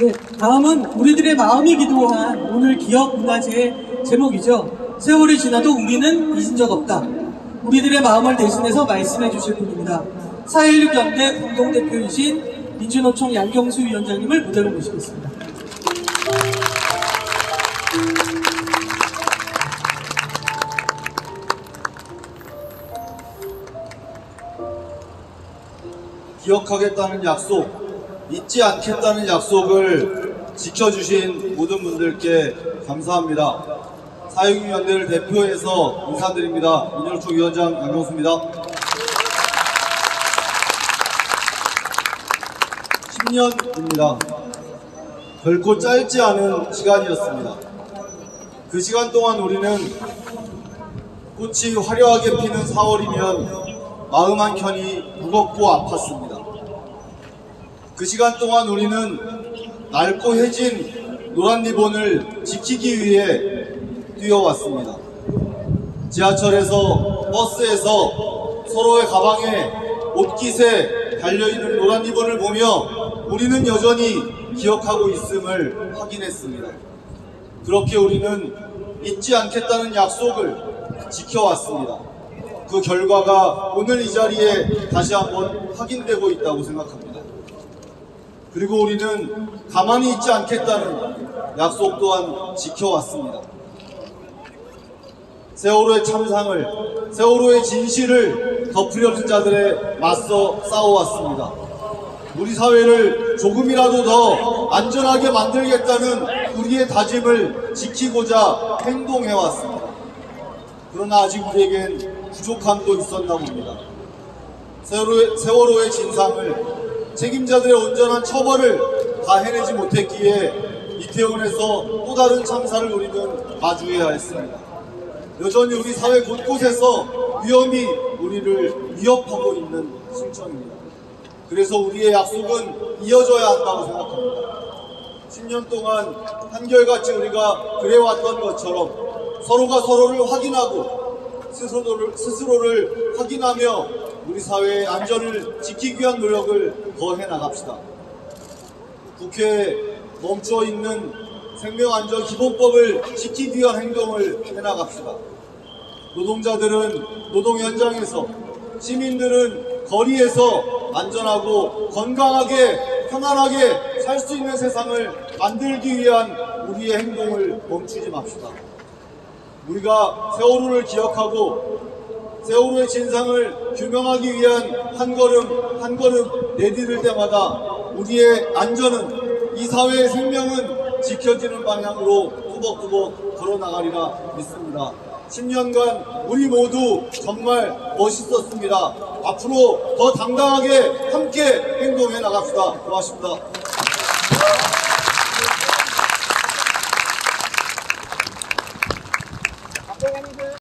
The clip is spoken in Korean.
네, 다음은 우리들의 마음이 기도한 오늘 기억 문화제의 제목이죠. 세월이 지나도 우리는 잊은 적 없다. 우리들의 마음을 대신해서 말씀해 주실 분입니다. 4.16 연대 공동대표이신 민주노총 양경수 위원장님을 무대로 모시겠습니다. 기억하겠다는 약속, 잊지 않겠다는 약속을 지켜주신 모든 분들께 감사합니다. 사육연대를 대표해서 인사드립니다. 민주노총 위원장 양경수입니다. 10년입니다. 결코 짧지 않은 시간이었습니다. 그 시간 동안 우리는 꽃이 화려하게 피는 4월이면 마음 한켠이 무겁고 아팠습니다. 그 시간 동안 우리는 낡고 해진 노란 리본을 지키기 위해 뛰어왔습니다. 지하철에서 버스에서 서로의 가방에 옷깃에 달려있는 노란 리본을 보며 우리는 여전히 기억하고 있음을 확인했습니다. 그렇게 우리는 잊지 않겠다는 약속을 지켜왔습니다. 그 결과가 오늘 이 자리에 다시 한번 확인되고 있다고 생각합니다. 그리고 우리는 가만히 있지 않겠다는 약속 또한 지켜왔습니다. 세월호의 참상을, 세월호의 진실을 덮으려는 자들에 맞서 싸워왔습니다. 우리 사회를 조금이라도 더 안전하게 만들겠다는 우리의 다짐을 지키고자 행동해왔습니다. 그러나 아직 우리에겐 부족함도 있었나 봅니다. 세월호의, 세월호의 진상을 책임자들의 온전한 처벌을 다 해내지 못했기에 이태원에서 또 다른 참사를 우리는 마주해야 했습니다. 여전히 우리 사회 곳곳에서 위험이 우리를 위협하고 있는 실정입니다. 그래서 우리의 약속은 이어져야 한다고 생각합니다. 10년 동안 한결같이 우리가 그래왔던 것처럼 서로가 서로를 확인하고 스스로를, 스스로를 확인하며 우리 사회의 안전을 지키기 위한 노력을 더해 나갑시다. 국회에 멈춰 있는 생명안전 기본법을 지키기 위한 행동을 해 나갑시다. 노동자들은 노동 현장에서 시민들은 거리에서 안전하고 건강하게 편안하게 살 수 있는 세상을 만들기 위한 우리의 행동을 멈추지 맙시다. 우리가 세월호를 기억하고 세월호의 진상을 규명하기 위한 한 걸음 한 걸음 내디딜 때마다 우리의 안전은 이 사회의 생명은 지켜지는 방향으로 투벅투벅 걸어나가리라 믿습니다. 10년간 우리 모두 정말 멋있었습니다. 앞으로 더 당당하게 함께 행동해 나갑시다. 고맙습니다.